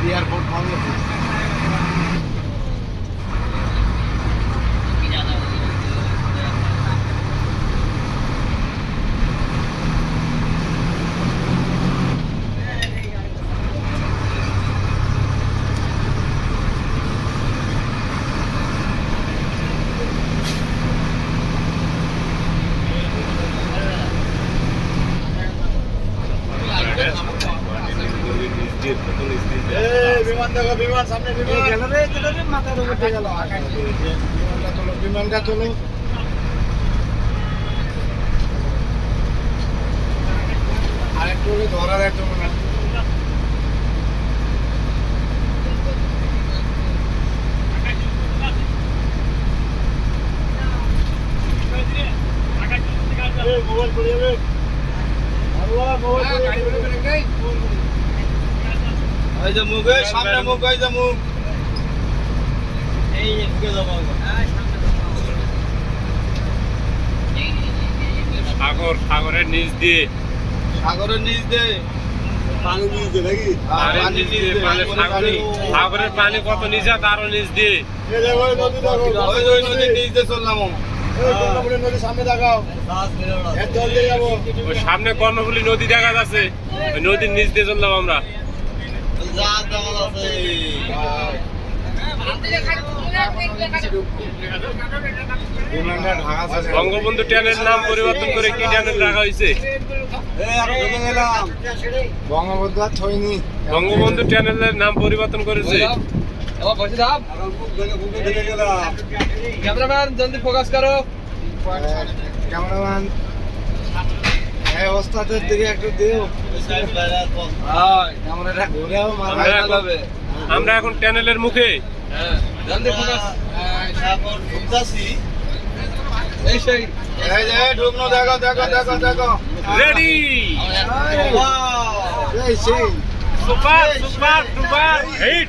Airport বন্ধ বিমান দেখো বিমান সামনে বিমান। গেল রে গেল রে মাথার উপর গেল। বিমানটা তোলো বিমানটা তোলো। আরেকটু ধরার একটু মোবাইল পড়ে যাবে। আল্লাহ মোবাইল পড়ে যাবে। এই যে মুখ এই সামনে মুখ এই যে মুখ। এই ঢুকে সাগর সাগরের নিচ দিয়ে। সাগরের নিচ দিয়ে। সাগরের সাগরের পানি কত নিচে তারও নিচ দিয়ে। এই দেখো এই নদী দেখো ওই যে ওই নদীর নিচ দিয়ে চললাম। সামনে কর্ণফুলী নদী দেখা যাচ্ছে। ওই নদীর নিচ দিয়ে চললাম আমরা। বঙ্গবন্ধু ট্যানের নাম পরিবর্তন করে কি ট্যানেল রাখা হয়েছে? বঙ্গবন্ধু আর ছয়নি বঙ্গবন্ধু ট্যানেলের নাম পরিবর্তন করেছে। ক্যামেরাম্যান জলদি ফোকাস করো। ক্যামেরাম্যান এই ওস্তাদের দিকে একটু দিও। আমরা এখন ট্যানেলের মুখে। Ready super super super hit